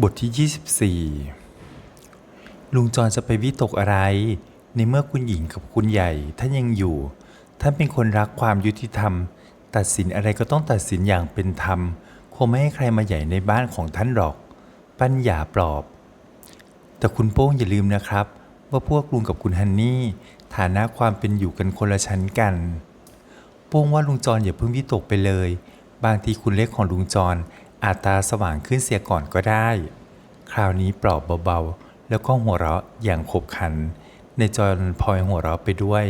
บทที่ 24 ลุงจรจะไปวิตกอะไร ในเมื่อคุณหญิงกับคุณใหญ่ท่านยังอยู่ ท่านเป็นคนรักความยุติธรรม ตัดสินอะไรก็ต้องตัดสินอย่างเป็นธรรม คงไม่ให้ใครมาใหญ่ในบ้านของท่านหรอก ปัญญาปลอบ แต่คุณโป้งอย่าลืมนะครับ ว่าพวกลุงกับคุณฮันนี่ฐานะความเป็นอยู่กันคนละชั้นกัน โป้งว่าลุงจรอย่าเพิ่งวิตกไปเลย บางทีคุณเล็กของลุงจร อาจตาสว่างขึ้นเสียก่อนก็ได้ คราวนี้ปลอบเบาๆ แล้วก็หัวเราะอย่างขบขัน ในจรพลอยหัวเราะไปด้วย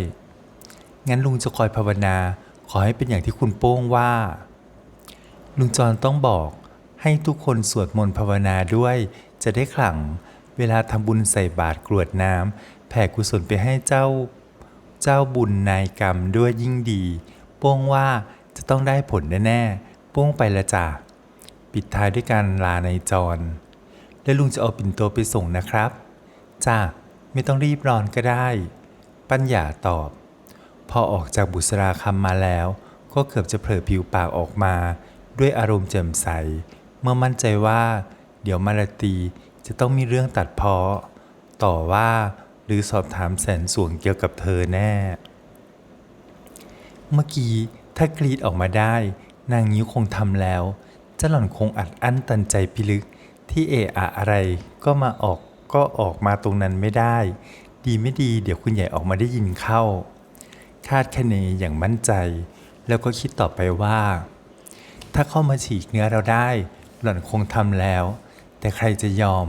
งั้นลุงจะคอยภาวนา ขอให้เป็นอย่างที่คุณโป้งว่า ลุงจรต้องบอกให้ทุกคนสวดมนต์ภาวนาด้วย จะได้ขลัง เวลาทำบุญใส่บาตรกรวดน้ำแผ่กุศลไปให้เจ้า เจ้าบุญนายกรรมด้วยยิ่งดี โป้งว่าจะต้องได้ผลแน่ๆโป้งไปละจ้ะ ปิดท้ายด้วยการลาในจร แล้วลุงจะเอาปิ่นโตไปส่งนะครับ จ้าไม่ต้องรีบร้อนก็ได้ ปัญญาตอบ พอออกจากบุษราคำมาแล้ว ก็เกือบจะเผลอผิวปากออกมา ด้วยอารมณ์แจ่มใส เมื่อมั่นใจว่า เดี๋ยวมาลาตีจะต้องมีเรื่องตัดเพาะต่อว่าหรือสอบถามแสนสวงเกี่ยวกับเธอแน่ เมื่อกี้ถ้ากรีดออกมาได้ นางนิ้วคงทำแล้ว จ้าหล่อนคงอัดอั้นตันใจพิลึก ที่เอะอะอะไรก็มาออกก็ออกมาตรงนั้นไม่ได้ ดีไม่ดีเดี๋ยวคุณใหญ่ออกมาได้ยินเข้า คาดคะเนอย่างมั่นใจ แล้วก็คิดต่อไปว่า ถ้าเข้ามาฉีกเนื้อเราได้ หล่อนคงทำแล้ว แต่ใครจะยอม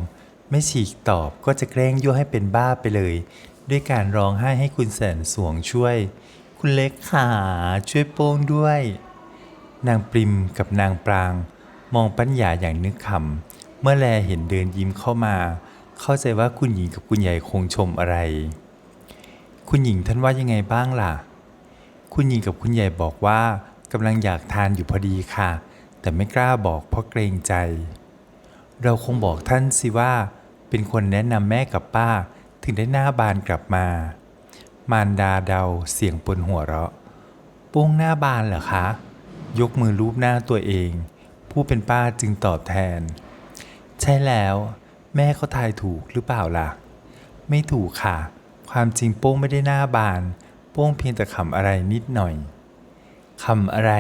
ไม่ฉีกตอบก็จะแกล้งยั่วให้เป็นบ้าไปเลย ด้วยการร้องไห้ให้คุณแสนสวงช่วย คุณเล็กขาช่วยโป้งด้วย นางปริมกับนางปราง มองปัญญาอย่างนึกขำเมื่อแลเห็นเดินยิ้มเข้ามา เข้าใจว่าคุณหญิงกับคุณใหญ่คงชมอะไร คุณหญิงท่านว่ายังไงบ้างล่ะ คุณหญิงกับคุณใหญ่บอกว่ากำลังอยากทานอยู่พอดีค่ะ แต่ไม่กล้าบอกเพราะเกรงใจ เราคงบอกท่านสิว่า เป็นคนแนะนำแม่กับป้าถึงได้หน้าบานกลับมา มารดาเดาเสียงปนหัวเราะโป้งหน้าบานเหรอคะ ยกมือรูปหน้าตัวเอง ผู้เป็นป้าจึงตอบแทน ใช่แล้ว แม่เขาทายถูกหรือเปล่าล่ะ ไม่ถูกค่ะ ความจริงโป้งไม่ได้หน้าบาน โป้งเพียงแต่ขำอะไรนิดหน่อยคำอะไร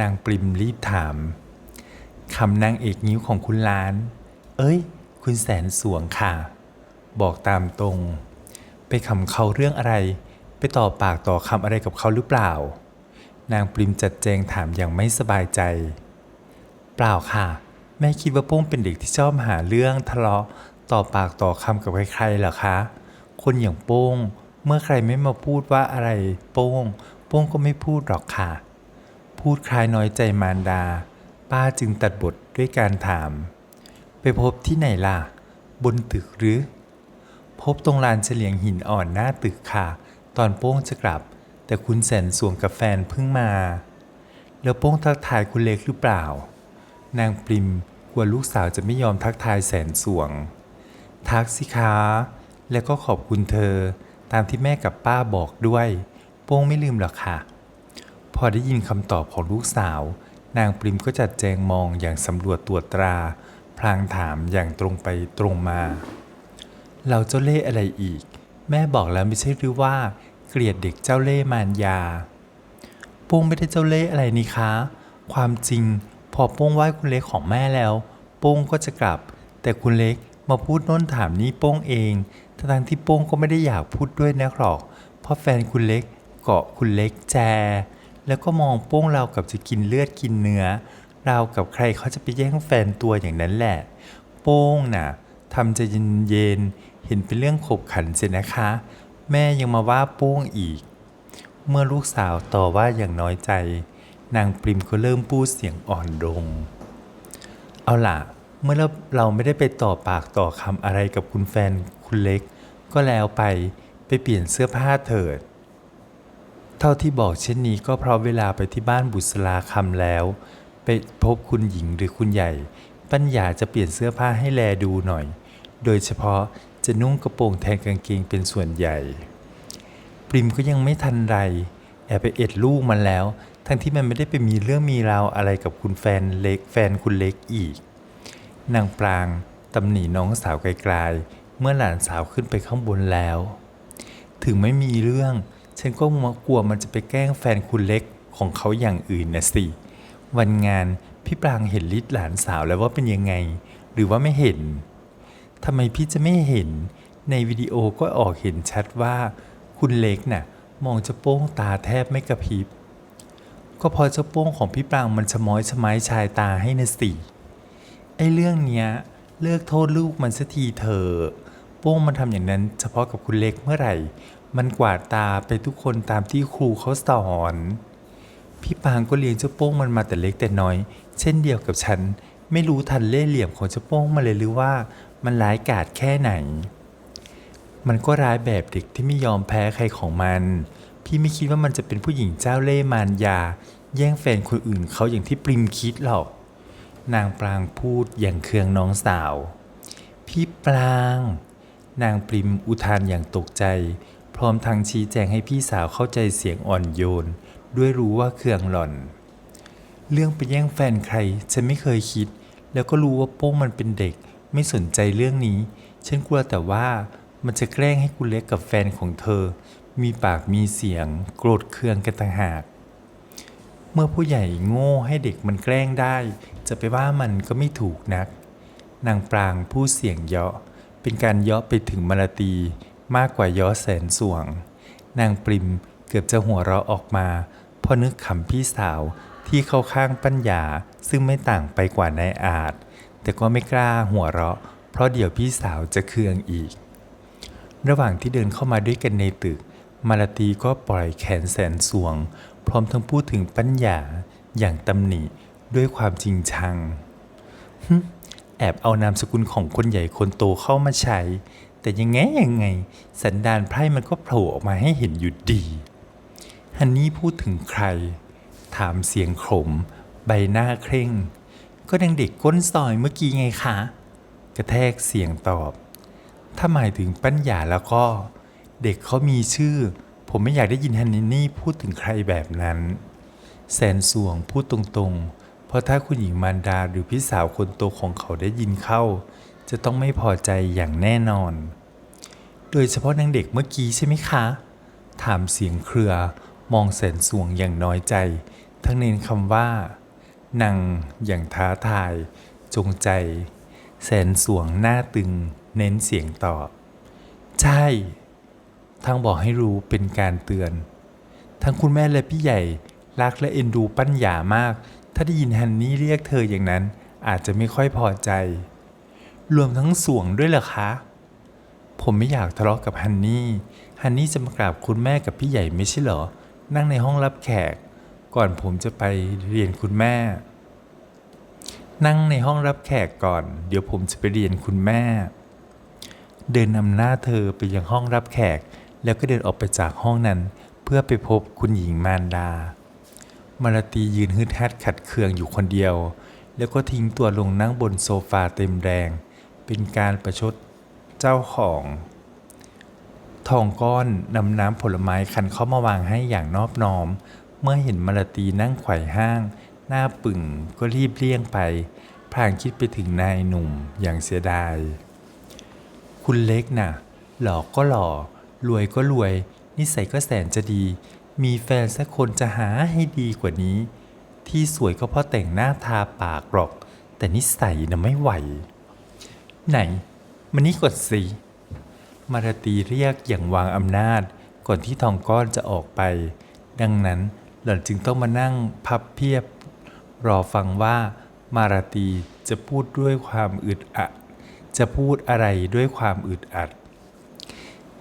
นางปริมรีบถามคำนางเอกนิ้วของคุณล้าน เอ้ย คุณแสนสวงค่ะ บอกตามตรง ไปขำเขาเรื่องอะไร ไปต่อปากต่อคำอะไรกับเขาหรือเปล่า นางปริมจัดแจงถามอย่างไม่สบายใจ ปล่าค่ะ แม่คิดว่าโป้งเป็นเด็กที่ชอบหาเรื่องทะเลาะต่อปากต่อคำกับใครๆหรอคะ คนอย่างโป้งเมื่อใครไม่มาพูดว่าอะไรโป้งโป้งก็ไม่พูดหรอกค่ะ พูดคลายน้อยใจมารดา ป้าจึงตัดบทด้วยการถาม ไปพบที่ไหนล่ะ บนตึกหรือ พบตรงลานเฉลียงหินอ่อนหน้าตึกค่ะ ตอนโป้งจะกลับ แต่คุณแสนสวงกับแฟนเพิ่งมา แล้วโป้งทักทายคุณเล็กหรือเปล่า นางปริมกลัวลูกสาวจะไม่ยอมทักทายแสนสวง ทักสิคะแล้วก็ขอบคุณเธอ ตามที่แม่กับป้าบอกด้วย โป้งไม่ลืมหรอกค่ะ พอได้ยินคำตอบของลูกสาว นางปริมก็จัดแจงมองอย่างสำรวจตรวจตรา พลางถามอย่างตรงไปตรงมา เราเจ้าเล่ห์อะไรอีก แม่บอกแล้วไม่ใช่หรือว่า เกลียดเด็กเจ้าเล่ห์มารยา โป้งไม่ได้เจ้าเล่ห์อะไรนี่คะ ความจริง พอโป้งไหว้คุณเล็กของแม่แล้ว โป้งก็จะกลับ แต่คุณเล็กมาพูดโน้นถามนี่โป้งเองทั้งที่โป้งก็ไม่ได้อยากพูดด้วยนะหรอก เพราะแฟนคุณเล็กเกาะคุณเล็กแจ แล้วก็มองโป้งเรากับจะกินเลือดกินเนื้อ เรากับใครเขาจะไปแย่งแฟนตัวอย่างนั้นแหละ โป้งน่ะทำใจเย็นๆเห็นเป็นเรื่องขบขันเสียนะคะ แม่ยังมาว่าโป้งอีก เมื่อลูกสาวต่อว่าอย่างน้อยใจ นางปริมก็เริ่มพูดเสียงอ่อนลง เอาล่ะ เมื่อเราเราไม่ได้ไปต่อปากต่อคำอะไรกับคุณแฟนคุณเล็ก ก็แล้วไปไปเปลี่ยนเสื้อผ้าเถิด เท่าที่บอกเช่นนี้ก็เพราะเวลาไปที่บ้านบุษราคำแล้ว ไปพบคุณหญิงหรือคุณใหญ่ ปัญญาจะเปลี่ยนเสื้อผ้าให้แลดูหน่อย โดยเฉพาะจะนุ่งกระโปรงแทนกางเกงเป็นส่วนใหญ่ ปริมก็ยังไม่ทันไรแอบไปเอ็ดลูกมันแล้ว ทั้งที่มันไม่ได้ไปมีเรื่องมีราวอะไรกับคุณแฟนเล็กแฟนคุณเล็กอีก นางปรางตำหนิน้องสาวไกลๆ เมื่อหลานสาวขึ้นไปข้างบนแล้ว ถึงไม่มีเรื่อง ฉันก็กลัวมันจะไปแกล้งแฟนคุณเล็กของเขาอย่างอื่นนะสิ วันงานพี่ปรางเห็นลิศหลานสาวแล้วว่าเป็นยังไง หรือว่าไม่เห็นทำไมพี่จะไม่เห็น ในวิดีโอก็ออกเห็นชัดว่า คุณเล็กน่ะ มองจะโป้งตาแทบไม่กระพริบ ก็เพอเจ้าโป้งของพี่ปรางมันชะม้อยชะไม้ชายตาให้นะสิไอ้เรื่องเนี้ยเลิกโทษลูกมันสักทีเถอะโป้งมันทำอย่างนั้นเฉพาะกับคุณเล็กเมื่อไหร่ มันกวาดตาไปทุกคนตามที่ครูเขาสอน พี่ปางก็เลี้ยงเจ้าโป้งมันมาแต่เล็กแต่น้อย เช่นเดียวกับฉัน ไม่รู้ทันเล่ห์เหลี่ยมของเจ้าโป้งมาเลยหรือว่ามันร้ายกาจแค่ไหน มันก็ร้ายแบบเด็กที่ไม่ยอมแพ้ใครของมัน พี่ไม่คิดว่ามันจะเป็นผู้หญิงเจ้าเล่ห์มารยา แย่งแฟนคนอื่นเขาอย่างที่ปริมคิดหรอก นางปรางพูดอย่างเคืองน้องสาว พี่ปราง นางปริมอุทานอย่างตกใจ พร้อมทั้งชี้แจงให้พี่สาวเข้าใจเสียงอ่อนโยน ด้วยรู้ว่าเคืองหล่อน เรื่องไปแย่งแฟนใคร ฉันไม่เคยคิด แล้วก็รู้ว่าโป้งมันเป็นเด็ก ไม่สนใจเรื่องนี้ ฉันกลัวแต่ว่ามันจะแกล้งให้คุณเล็กกับแฟนของเธอ มีปากมีเสียงโกรธเคืองกันต่างหาก เมื่อผู้ใหญ่โง่ให้เด็กมันแกล้งได้ จะไปว่ามันก็ไม่ถูกนัก นางปรางผู้เสียงเยาะเป็นการเยาะไปถึงมาลาตีมากกว่าเยาะแสนสวง นางปริมเกือบจะหัวเราะออกมาเพราะนึกขำพี่สาวที่เข้าข้างปัญญาซึ่งไม่ต่างไปกว่านายอาจ แต่ก็ไม่กล้าหัวเราะ เพราะเดี๋ยวพี่สาวจะเคืองอีก ระหว่างที่เดินเข้ามาด้วยกันในตึก มาลาตีก็ปล่อยแขนแสนสวง พร้อมทั้งพูดถึงปัญญาอย่างตำหนิด้วยความจริงชัง แอบเอานามสกุลของคนใหญ่คนโตเข้ามาใช้ แต่ยังไงยังไง สันดานไพร่มันก็โผล่ออกมาให้เห็นอยู่ดีฮันนี่พูดถึงใคร ถามเสียงขม ใบหน้าเคร่ง ก็ดังเด็กก้นซอยเมื่อกี้ไงคะ กระแทกเสียงตอบ ถ้าหมายถึงปัญญาแล้วก็ เด็กเขามีชื่อ ผมไม่อยากได้ยินฮันนี่พูดถึงใครแบบนั้น แสนสวงพูดตรงๆ เพราะถ้าคุณหญิงมารดาหรือพี่สาวคนโตของเขาได้ยินเข้า จะต้องไม่พอใจอย่างแน่นอน โดยเฉพาะนางเด็กเมื่อกี้ใช่ไหมคะ ถามเสียงเครือ มองแสนสวงอย่างน้อยใจ ทั้งเน้นคำว่านางอย่างท้าทาย จงใจ แสนสวงหน้าตึง เน้นเสียงตอบ ใช่ ทั้งบอกให้รู้เป็นการเตือน ทั้งคุณแม่และพี่ใหญ่ รักและเอ็นดูปัญญามาก ถ้าได้ยินฮันนี่เรียกเธออย่างนั้น อาจจะไม่ค่อยพอใจ รวมทั้งสวงด้วยเหรอคะ ผมไม่อยากทะเลาะกับฮันนี่ ฮันนี่จะมากราบคุณแม่กับพี่ใหญ่ไม่ใช่เหรอ นั่งในห้องรับแขก ก่อนผมจะไปเรียนคุณแม่ นั่งในห้องรับแขกก่อน เดี๋ยวผมจะไปเรียนคุณแม่เดินนำหน้าเธอไปยังห้องรับแขก แล้วก็เดินออกไปจากห้องนั้น เพื่อไปพบคุณหญิงมารดา มาลาตียืนฮึดฮัดขัดเคืองอยู่คนเดียว แล้วก็ทิ้งตัวลงนั่งบนโซฟาเต็มแรง เป็นการประชดเจ้าของ ทองก้อนนำน้ำผลไม้คันเข้ามาวางให้อย่างนอบน้อม เมื่อเห็นมาลาตีนั่งไขว่ห้าง หน้าปึ่งก็รีบเลี่ยงไปพลางคิดไปถึงนายหนุ่มอย่างเสียดาย คุณเล็กน่ะ หล่อก็หล่อ รวยก็รวย นิสัยก็แสนจะดี มีแฟนสักคนจะหาให้ดีกว่านี้ ที่สวยก็เพราะแต่งหน้าทาปากหรอก แต่นิสัยน่ะไม่ไหว ไหนมานี่ก่อนสิ มาราตีเรียกอย่างวางอำนาจ ก่อนที่ทองก้อนจะออกไป ดังนั้นหล่อนจึงต้องมานั่งพับเพียบ รอฟังว่า มาราตีจะพูดด้วยความอึดอัด จะพูดอะไรด้วยความอึดอัด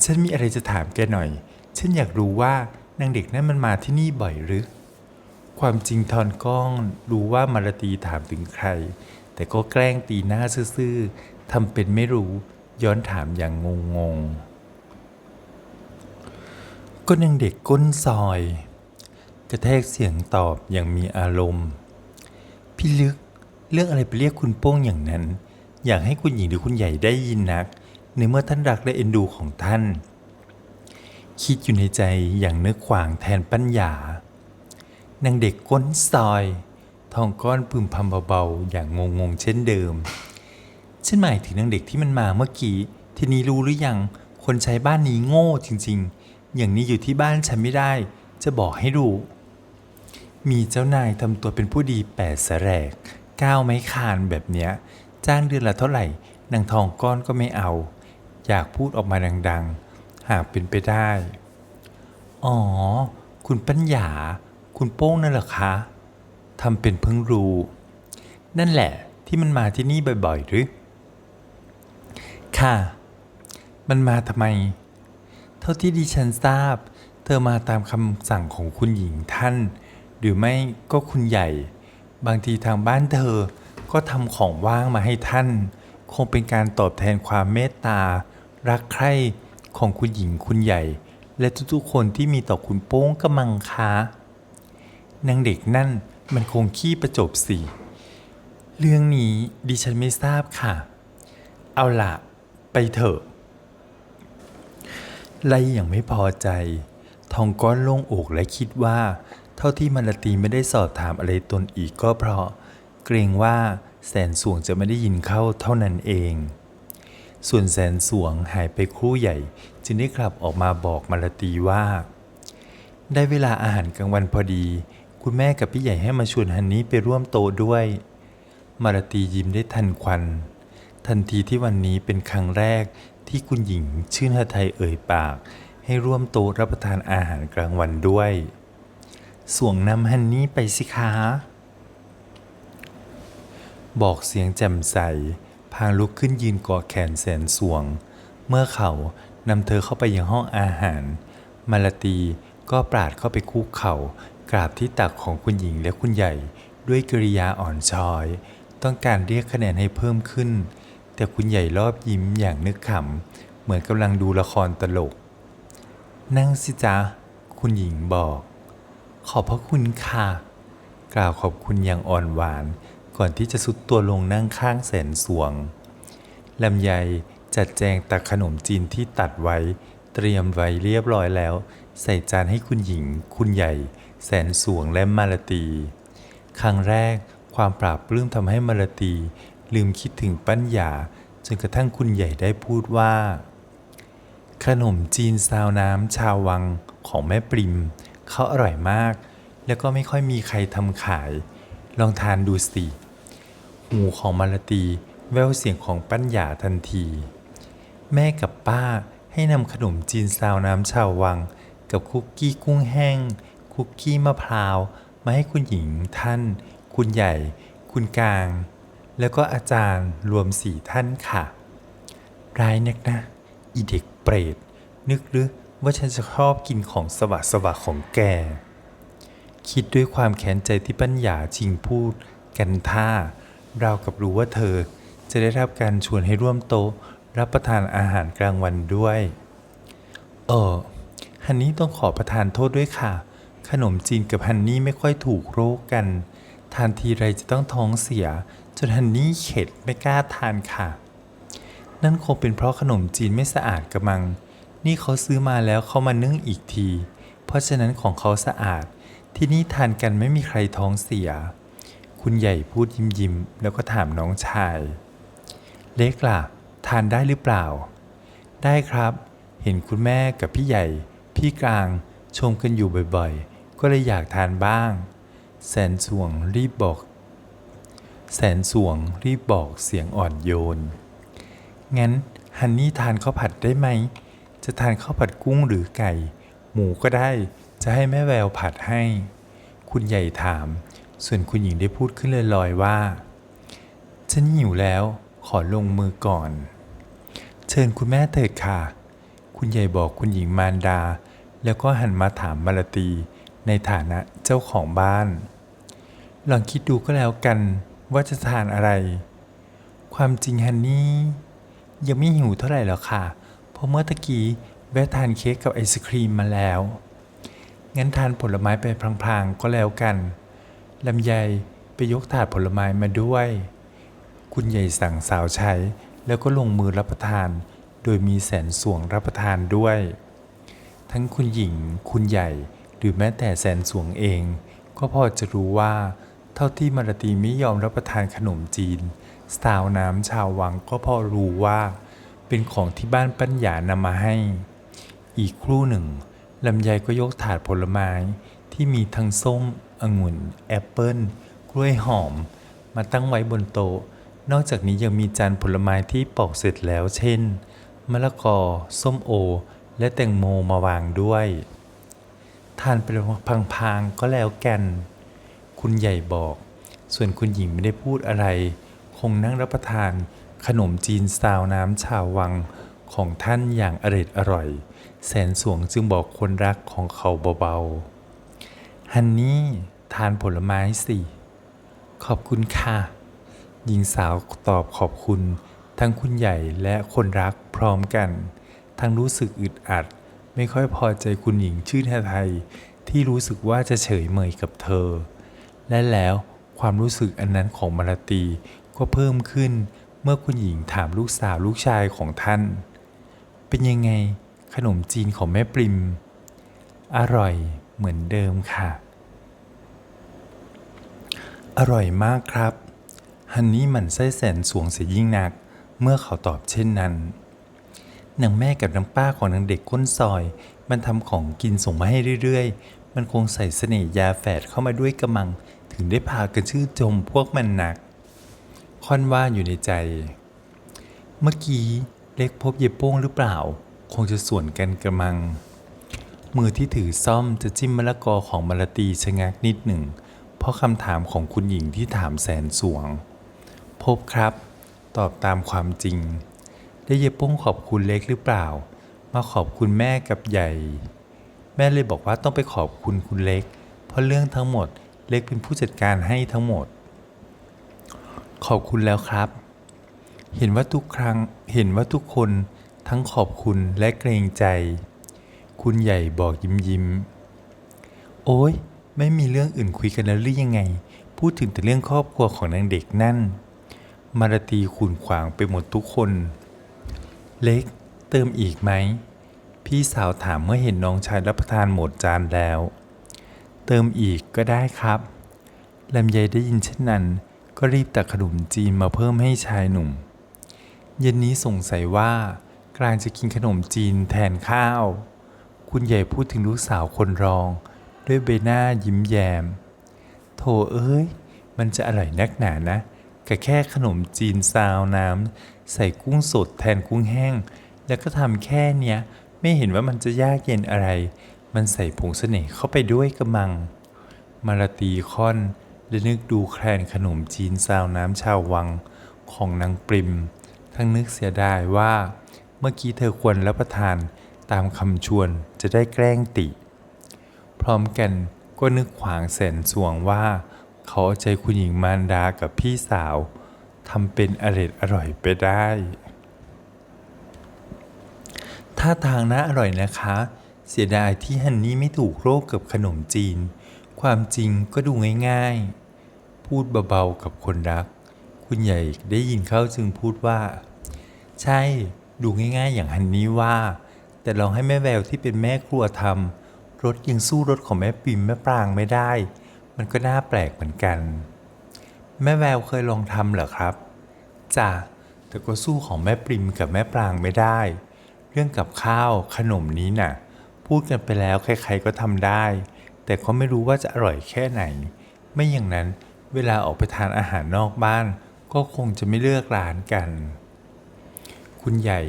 ฉันมีอะไรจะถามแกหน่อย ฉันอยากรู้ว่านางเด็กนั้นมันมาที่นี่บ่อยหรือ ความจริงทอนก้องรู้ว่ามารตีถามถึงใคร แต่ก็แกล้งตีหน้าซื่อๆทำเป็นไม่รู้ย้อนถามอย่างงงๆก็นางเด็กก้นซอย กระแทกเสียงตอบอย่างมีอารมณ์ พี่ลึกเรื่องอะไรไปเรียกคุณโป้งอย่างนั้น อยากให้คุณหญิงหรือคุณใหญ่ได้ยินนัก ในเมื่อท่านรักและเอ็นดูของท่าน คิดอยู่ในใจอย่างนึกขวางแทนปัญญานางเด็กก้นซอย ทองก้อนพึมพำเบาๆ อย่างงงๆเช่นเดิมฉันหมายถึงนางเด็กที่มันมาเมื่อกี้ ทีนี้รู้หรือยัง คนใช้บ้านนี้โง่จริงๆ อย่างนี้อยู่ที่บ้านฉันไม่ได้ จะบอกให้รู้ มีเจ้านายทำตัวเป็นผู้ดีแปดแสรก ก้าวไม้คานแบบเนี้ย จ้างเดือนละเท่าไหร่ นางทองก้อนก็ไม่เอา อยากพูดออกมาดังๆ หากเป็นไปได้ อ๋อ คุณปัญญา คุณโป้งนั่นเหรอคะทำเป็นเพิ่งรู้ นั่นแหละที่มันมาที่นี่บ่อยๆหรือ ค่ะ มันมาทำไม เท่าที่ดิฉันทราบ เธอมาตามคำสั่งของคุณหญิงท่าน หรือไม่ก็คุณใหญ่ บางทีทางบ้านเธอก็ทำของว่างมาให้ท่าน คงเป็นการตอบแทนความเมตตา รักใคร่ของคุณหญิงคุณใหญ่ และทุกๆคนที่มีต่อคุณโป้งกระมังคะนางเด็กนั่นมันคงขี้ประจบสิ เรื่องนี้ดิฉันไม่ทราบค่ะ เอาละไปเถอะไล่อย่างไม่พอใจ ทองก้อนโล่งอกและคิดว่า เท่าที่มาลาตีไม่ได้สอบถามอะไรตนอีกก็เพราะ เกรงว่าแสนสวงจะไม่ได้ยินเข้าเท่านั้นเอง ส่วนแสนสวงหายไปครู่ใหญ่ จึงได้กลับออกมาบอกมาลตีว่า ได้เวลาอาหารกลางวันพอดี คุณแม่กับพี่ใหญ่ให้มาชวนฮันนี่ไปร่วมโตด้วย มาลตียิ้มได้ทันควัน ทันทีที่วันนี้เป็นครั้งแรกที่คุณหญิงชื่นหทัยเอ่ยปาก ให้ร่วมโตรับประทานอาหารกลางวันด้วย สวงนำฮันนี่ไปสิคะบอกเสียงแจ่มใส พางลุกขึ้นยืนเกาะแขนแสนสวง เมื่อเขานำเธอเข้าไปยังห้องอาหาร มาลาตีก็ปราดเข้าไปคุกเข่ากราบที่ตักของคุณหญิงและคุณใหญ่ ด้วยกริยาอ่อนช้อย ต้องการเรียกคะแนนให้เพิ่มขึ้น แต่คุณใหญ่รอบยิ้มอย่างนึกขำ เหมือนกำลังดูละครตลก นั่งสิจ๊ะ คุณหญิงบอก ขอบพระคุณค่ะ กล่าวขอบคุณอย่างอ่อนหวาน ก่อนที่จะสุดตัวลงนั่งข้างแสนสวงลำไยจัดแจงตักขนมจีนที่ตัดไว้ เตรียมไว้เรียบร้อยแล้ว ใส่จานให้คุณหญิง คุณใหญ่ แสนสวงและมาลตี ครั้งแรกความปราบปลื้มทำให้มาลตี ลืมคิดถึงปัญญาจนกระทั่งคุณใหญ่ได้พูดว่า ขนมจีนซาวน้ำชาววังของแม่ปริมเขาอร่อยมาก แล้วก็ไม่ค่อยมีใครทำขาย ลองทานดูสิ หูของมาลตีแววเสียงของปัญญาทันที แม่กับป้าให้นำขนมจีนซาวน้ำชาววัง กับคุกกี้กุ้งแห้ง คุกกี้มะพร้าว มาให้คุณหญิงท่าน คุณใหญ่ คุณกลาง แล้วก็อาจารย์รวมสี่ท่านค่ะ ร้ายนักนะ อีเด็กเปรต นึกหรือว่าฉันจะชอบกินของสวะสวะของแก คิดด้วยความแค้นใจที่ปัญญาชิงพูด กันท่า ราวกับรู้ว่าเธอจะได้รับการชวนให้ร่วมโต๊ะรับประทานอาหารกลางวันด้วย เออฮันนี่ต้องขอประทานโทษด้วยค่ะ ขนมจีนกับฮันนี่ไม่ค่อยถูกโรคกัน ทานทีไรจะต้องท้องเสีย จนฮันนี่เข็ดไม่กล้าทานค่ะ นั่นคงเป็นเพราะขนมจีนไม่สะอาดกระมัง นี่เขาซื้อมาแล้วเขามานึ่งอีกที เพราะฉะนั้นของเขาสะอาด ที่นี่ทานกันไม่มีใครท้องเสีย คุณใหญ่พูดยิ้มยิ้มแล้วก็ถามน้องชาย เล็กล่ะ ทานได้หรือเปล่า ได้ครับ เห็นคุณแม่กับพี่ใหญ่ พี่กลางชมกันอยู่บ่อยๆ ก็เลยอยากทานบ้าง แสนสวงรีบบอก แสนสวงรีบบอกเสียงอ่อนโยน งั้นฮันนี่ทานข้าวผัดได้ไหม จะทานข้าวผัดกุ้งหรือไก่ หมูก็ได้ จะให้แม่แววผัดให้ คุณใหญ่ถาม ส่วนคุณหญิงได้พูดขึ้นลอยๆว่า ฉันหิวแล้วขอลงมือก่อน เชิญคุณแม่เถิดค่ะ คุณใหญ่บอกคุณหญิงมารดา แล้วก็หันมาถามมาลตีในฐานะเจ้าของบ้าน ลองคิดดูก็แล้วกันว่าจะทานอะไร ความจริงฮันนี่ยังไม่หิวเท่าไหร่หรอกค่ะ เพราะเมื่อตะกี้แวะทานเค้กกับไอศครีมมาแล้ว งั้นทานผลไม้ไปพลางๆก็แล้วกัน ลำไยไปยกถาดผลไม้มาด้วย คุณใหญ่สั่งสาวใช้ แล้วก็ลงมือรับประทาน โดยมีแสนสวงรับประทานด้วย ทั้งคุณหญิง คุณใหญ่ หรือแม้แต่แสนสวงเอง ก็พอจะรู้ว่า เท่าที่มารตีไม่ยอมรับประทานขนมจีน สาวน้ำชาววังก็พอรู้ว่า เป็นของที่บ้านปัญญานำมาให้ อีกครู่หนึ่งลำไยก็ยกถาดผลไม้ที่มีทั้งส้ม องุ่น แอปเปิ้ลกล้วยหอม มาตั้งไว้บนโต๊ะ นอกจากนี้ยังมีจานผลไม้ที่ปอกเสร็จแล้ว เช่น มะละกอ ส้มโอ และแตงโมมาวางด้วย ทานไปพังๆก็แล้วกัน คุณใหญ่บอก ส่วนคุณหญิงไม่ได้พูดอะไร คงนั่งรับประทานขนมจีนซาวน้ำชาววังของท่านอย่างอร็ดอร่อย แสนสวงจึงบอกคนรักของเขาเบาๆ ฮันนี่ทานผลไม้สิ ขอบคุณค่ะ หญิงสาวตอบขอบคุณ ทั้งคุณใหญ่และคนรักพร้อมกัน ทั้งรู้สึกอึดอัด ไม่ค่อยพอใจคุณหญิงชื่อไทยที่รู้สึกว่าจะเฉยเมยกับเธอ และแล้วความรู้สึกอันนั้นของมาลาตีก็เพิ่มขึ้นเมื่อคุณหญิงถามลูกสาวลูกชายของท่าน เป็นยังไงขนมจีนของแม่ปริม อร่อย เหมือนเดิมค่ะ อร่อยมากครับ ฮันนี่หมันไส้แสนสวงเสียยิ่งนัก เมื่อเขาตอบเช่นนั้นนางแม่กับนางป้าของนางเด็กก้นซอย มันทำของกินส่งมาให้เรื่อยๆ มันคงใส่เสน่ห์ยาแฝดเข้ามาด้วยกระมัง ถึงได้พากันชื่อจมพวกมันหนัก ค่อนว่าอยู่ในใจ เมื่อกี้เล็กพบเยโป้งหรือเปล่า คงจะส่วนกันกระมัง มือที่ถือซ่อมจะจิ้มมะละกอของมะละตีชะงักนิดหนึ่ง เพราะคำถามของคุณหญิงที่ถามแสนสวง พบครับ ตอบตามความจริง ได้เยโป้งขอบคุณเล็กหรือเปล่า มาขอบคุณแม่กับใหญ่ แม่เลยบอกว่าต้องไปขอบคุณคุณเล็ก เพราะเรื่องทั้งหมดเล็กเป็นผู้จัดการให้ทั้งหมด ขอบคุณแล้วครับ เห็นว่าทุกครั้งเห็นว่าทุกคนทั้งขอบคุณและเกรงใจ คุณใหญ่บอกยิ้มยิ้ม โอ้ยไม่มีเรื่องอื่นคุยกันแล้วหรือยังไง พูดถึงแต่เรื่องครอบครัวของนางเด็กนั่น มารตีขุนขวางไปหมดทุกคน เล็ก เติมอีกไหม พี่สาวถามเมื่อเห็นน้องชายรับประทานหมดจานแล้ว เติมอีกก็ได้ครับลำไยได้ยินเช่นนั้น ก็รีบตักขนมจีนมาเพิ่มให้ชายหนุ่ม เย็นนี้สงสัยว่ากลางจะกินขนมจีนแทนข้าว คุณใหญ่พูดถึงลูกสาวคนรอง ด้วยใบหน้ายิ้มแย้มโถเอ้ย มันจะอร่อยนักหนานะกับแค่ขนมจีนซาวน้ำใส่กุ้งสดแทนกุ้งแห้ง แล้วก็ทำแค่เนี้ย ไม่เห็นว่ามันจะยากเย็นอะไร มันใส่ผงเสน่ห์เข้าไปด้วยกระมัง มาลาตีค่อนและนึกดูแคลนขนมจีนซาวน้ำชาววังของนางปริม ทั้งนึกเสียดายว่า เมื่อกี้เธอควรรับประทาน ตามคำชวนจะได้แกล้งติ พร้อมกันก็นึกขวางแสนสวงว่า เขาเอาใจคุณหญิงมารดากับพี่สาวทำเป็นอร็ดอร่อยไปได้ท่าทางน่าอร่อยนะคะ เสียดายที่ฮันนี่ไม่ถูกโรคกับขนมจีน ความจริงก็ดูง่ายๆ พูดเบาๆกับคนรัก คุณใหญ่ได้ยินเข้าจึงพูดว่า ใช่ดูง่ายๆอย่างฮันนี่ว่า แต่ลองให้แม่แววที่เป็นแม่ครัวทำรสยังสู้รสของแม่ปิมแม่ปรางไม่ได้ มันก็น่าแปลกเหมือนกัน แม่แววเคยลองทำเหรอครับจ้ะแต่ก็สู้ของแม่ปริมกับแม่ปรางไม่ได้ เรื่องกับข้าวขนมนี้น่ะ พูดกันไปแล้วใครๆก็ทำได้ แต่ก็ไม่รู้ว่าจะอร่อยแค่ไหน ไม่อย่างนั้นเวลาออกไปทานอาหารนอกบ้าน ก็คงจะไม่เลือกร้านกัน คุณใหญ่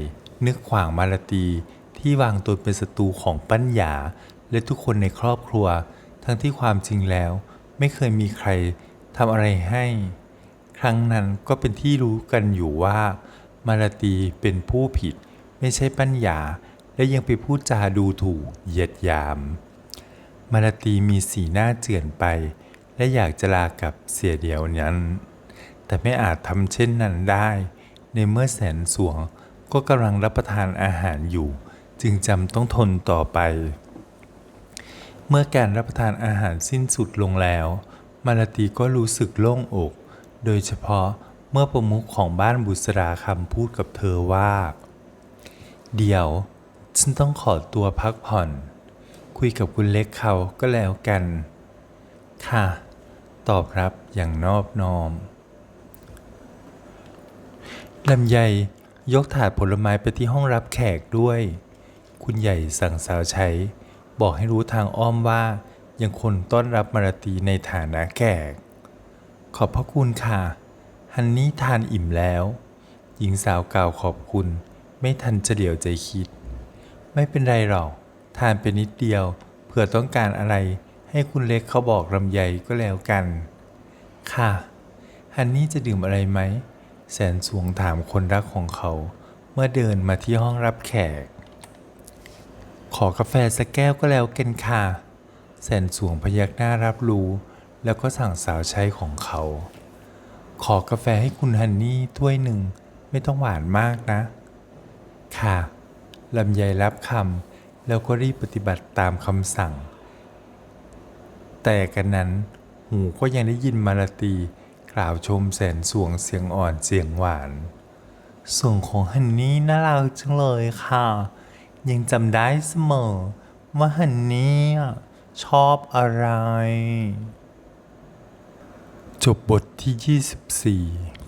นึกขวางมาลาตี ที่วางตัวเป็นศัตรูของปัญญา และทุกคนในครอบครัว ทั้งที่ความจริงแล้ว ไม่เคยมีใครทำอะไรให้ ครั้งนั้นก็เป็นที่รู้กันอยู่ว่า มาลาตีเป็นผู้ผิด ไม่ใช่ปัญญา และยังไปพูดจาดูถูกเหยียดยาม มาลาตีมีสีหน้าเจือนไป และอยากจะลากับเสียเดียวนั้น แต่ไม่อาจทำเช่นนั้นได้ ในเมื่อแสนสวงก็กำลังรับประทานอาหารอยู่ จึงจำต้องทนต่อไป เมื่อการรับประทานอาหารสิ้นสุดลงแล้ว มาลาตีก็รู้สึกโล่งอก โดยเฉพาะเมื่อประมุขของบ้านบุษราคำพูดกับเธอว่า เดี๋ยว ฉันต้องขอตัวพักผ่อน คุยกับคุณเล็กเขาก็แล้วกัน ค่ะ ตอบรับอย่างนอบน้อมลำไยยกถาดผลไม้ไปที่ห้องรับแขกด้วย คุณใหญ่สั่งสาวใช้ บอกให้รู้ทางอ้อมว่ายังคนต้อนรับมาราตีในฐานะแขก ขอบพระคุณค่ะ ฮันนี่ทานอิ่มแล้ว หญิงสาวกล่าวขอบคุณ ไม่ทันเหลียวใจคิด ไม่เป็นไรหรอก ทานไปนิดเดียว เผื่อต้องการอะไร ให้คุณเล็กเขาบอกลำไยก็แล้วกัน ค่ะ ฮันนี่จะดื่มอะไรไหม แสนสวงถามคนรักของเขา เมื่อเดินมาที่ห้องรับแขก ขอกาแฟสักแก้วก็แล้วกันค่ะ แสนสวงพยักหน้ารับรู้ แล้วก็สั่งสาวใช้ของเขา ขอกาแฟให้คุณฮันนี่ถ้วยหนึ่งไม่ต้องหวานมากนะ ค่ะลำไยรับคำแล้วก็รีบปฏิบัติตามคำสั่ง แต่กันนั้นหูก็ยังได้ยินมาลาตีกล่าวชมแสนสวงเสียงอ่อนเสียงหวาน ส่วนของฮันนี่น่ารักจังเลยค่ะ ยังจำได้เสมอ ว่าฮันนี่ชอบอะไร จบบทที่ 24